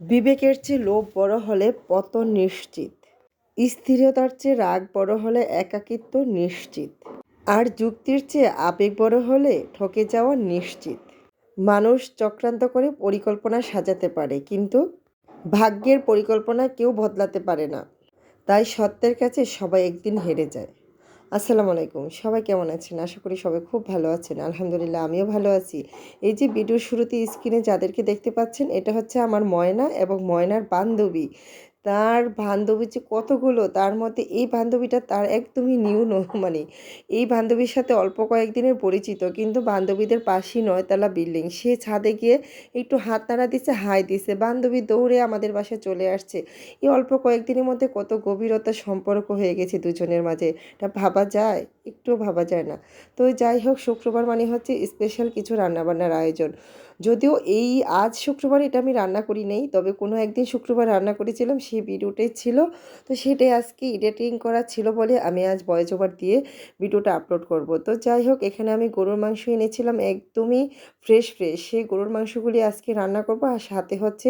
বিবেকের চেয়ে লোভ বড় হলে পতন নিশ্চিত। স্থিরতার চেয়ে রাগ বড় হলে একাকিত্ব নিশ্চিত। আর যুক্তির চেয়ে আবেগ বড় হলে ঠকে যাওয়া নিশ্চিত। মানুষ চক্রান্ত করে পরিকল্পনা সাজাতে পারে, কিন্তু ভাগ্যের পরিকল্পনা কেউ বদলাতে পারে না। তাই সত্যের কাছে সবাই একদিন হেরে যায়। আসসালামু আলাইকুম। সবাই কেমন আছেন? আশা করি সবাই খুব ভালো আছেন। আলহামদুলিল্লাহ, আমিও ভালো আছি। এই যে ভিডিওর শুরুতে স্ক্রিনে যাদেরকে দেখতে পাচ্ছেন, এটা হচ্ছে আমার ময়না এবং ময়নার বান্ধবী। তার বান্ধবী যে কতগুলো, তার মধ্যে এই বান্ধবীটা তার একদমই নিউ ন মানে এই বান্ধবীর সাথে অল্প কয়েকদিনের পরিচিত, কিন্তু বান্ধবীদের পাশেই নয়তলা বিল্ডিং সে ছাদে গিয়ে একটু হাত নাড়া দিছে, হাই দিছে। বান্ধবী দৌড়ে আমাদের বাসায় চলে আসছে। এই অল্প কয়েকদিনের মধ্যে কত গভীরতা সম্পর্ক হয়ে গেছে দুজনের মাঝে। এটা ভাবা যায়? একটুও ভাবা যায় না। তো যাই হোক, শুক্রবার মানে হচ্ছে স্পেশাল কিছু রান্নাবান্নার আয়োজন। যদিও এই আজ শুক্রবার এটা আমি রান্না করি নেই, তবে কোনো একদিন শুক্রবার রান্না করেছিলাম, সেই ভিডিওটাই ছিল। তো সেটাই আজকে এডিটিং করা ছিল বলে আমি আজ ভয়েস ওভার দিয়ে ভিডিওটা আপলোড করব। তো যাই হোক, এখানে আমি গরুর মাংস এনেছিলাম, একদমই ফ্রেশ ফ্রেশ সেই গরুর মাংসগুলি আজকে রান্না করব আর সাথে হচ্ছে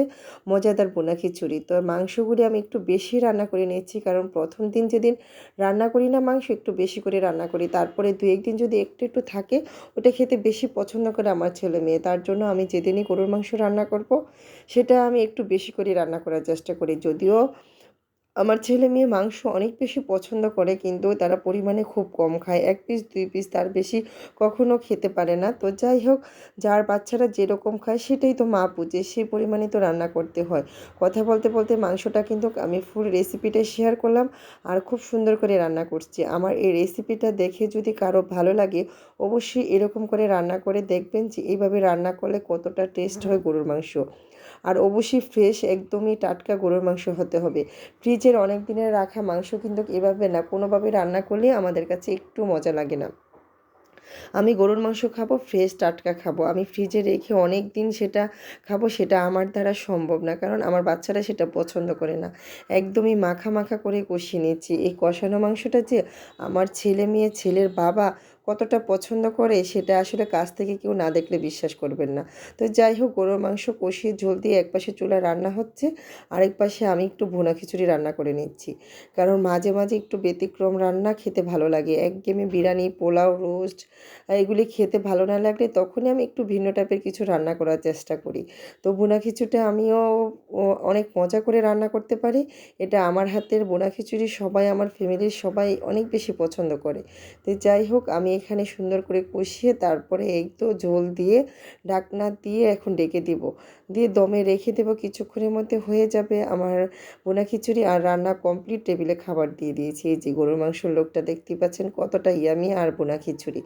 মজাদার বোনা খিচুড়ি। তো মাংসগুলি আমি একটু বেশি রান্না করে নিয়েছি, কারণ প্রথম দিন যেদিন রান্না করি না মাংস, একটু বেশি করে রান্না করি। তারপরে দু একদিন যদি একটু একটু থাকে, ওটা খেতে বেশি পছন্দ করে আমার ছেলে মেয়ে, তার জন্য আমি যেদিনই গরুর মাংস রান্না করব, সেটা আমি একটু বেশি করে রান্না করার চেষ্টা করি। যদিও আমার ছেলে মেয়ে মাংস অনেক বেশি পছন্দ করে, কিন্তু তারা পরিমাণে খুব কম খায়। এক পিস দুই পিস তার বেশি কখনো খেতে পারে না। তো যাই হোক, যার বাচ্চারা যেরকম খায় সেটাই তো মা বুঝে, সেই পরিমাণে তো রান্না করতে হয়। কথা বলতে বলতে মাংসটা কিন্তু আমি ফুল রেসিপিটা শেয়ার করলাম আর খুব সুন্দর করে রান্না করছি। আমার এই রেসিপিটা দেখে যদি কারও ভালো লাগে, অবশ্যই এরকম করে রান্না করে দেখবেন যে এইভাবে রান্না করলে কতটা টেস্ট হয় গরুর মাংস। আর অবশ্যই ফ্রেশ একদমই টাটকা গরুর মাংস হতে হবে। ফ্রিজের অনেক দিনের রাখা মাংস কিন্তু এভাবে না, কোনোভাবে রান্না করলে আমাদের কাছে একটু মজা লাগে না। আমি গরুর মাংস খাব ফ্রেশ টাটকা খাব। আমি ফ্রিজে রেখে অনেক দিন সেটা খাব, সেটা আমার দ্বারা সম্ভব না। কারণ আমার বাচ্চারা সেটা পছন্দ করে না। একদমই মাখা মাখা করে কষিয়ে নিচ্ছি। এই কষানো মাংসটা যে আমার ছেলে মেয়ে, ছেলের বাবা কতটা পছন্দ করে সেটা আসলে কাছ থেকে কেউ না দেখলে বিশ্বাস করবেন না। তো যাই হোক, গরুর মাংস কষিয়ে ঝোল দিয়ে এক পাশে চুলায় রান্না হচ্ছে, আরেক পাশে আমি একটু ভুনা খিচুড়ি রান্না করে নিচ্ছি। কারণ মাঝে মাঝে একটু ব্যতিক্রম রান্না খেতে ভালো লাগে। একঘেয়েমি বিরিয়ানি, পোলাও, রোস্ট, এগুলি খেতে ভালো না লাগলে তখনই আমি একটু ভিন্ন টাইপের কিছু রান্না করার চেষ্টা করি। তো বোনা খিচুড়িটা আমিও অনেক মজা করে রান্না করতে পারি। এটা আমার হাতের বোনা খিচুড়ি, সবাই, আমার ফ্যামিলির সবাই অনেক বেশি পছন্দ করে। তো যাই হোক, আমি এখানে সুন্দর করে কষিয়ে তারপরে এই তো ঝোল দিয়ে ডাকনা দিয়ে এখন ডেকে দিব। দিয়ে দমে রেখে দেবো, কিছুক্ষণের মধ্যে হয়ে যাবে। আমার বোনা খিচুড়ি আর রান্না কমপ্লিট টেবিলে খাবার দিয়ে দিয়েছি। এই যে গরুর মাংসর লোকটা দেখতেই পাচ্ছেন কতটা ইয়ামি আর বোনা খিচুড়ি।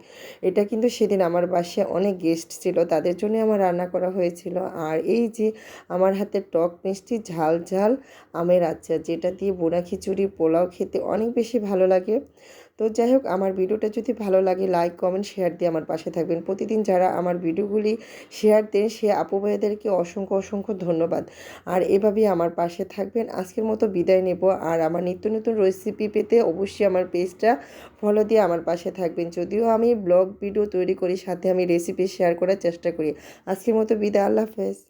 এটা কিন্তু সেদিন আমার বাসায় অনেক গেস্ট ছিল, তাদের জন্য আমার রান্না করা হয়েছিল। আর এই যে আমার হাতে টক মিষ্টি, ঝাল ঝাল আমের আচার, যেটা দিয়ে বোনা খিচুড়ি, পোলাও খেতে অনেক বেশি ভালো লাগে। তো যাই হোক, আমার ভিডিওটা যদি ভালো লাগে লাইক কমেন্ট শেয়ার দিয়ে আমার পাশে থাকবেন। প্রতিদিন যারা আমার ভিডিওগুলি শেয়ার দেন, সে আপু অসংখ্য অসংখ্য ধন্যবাদ। আর এভাবেই আমার পাশে থাকবেন। আজকের মতো বিদায় নেব। আর আমার নিত্য নতুন রেসিপি পেতে অবশ্যই আমার পেজটা ফলো দিয়ে আমার পাশে থাকবেন। যদিও আমি ব্লগ ভিডিও তৈরি করি, সাথে আমি রেসিপি শেয়ার করার চেষ্টা করি। আজকের মতো বিদায়। আল্লাহ হাফেজ।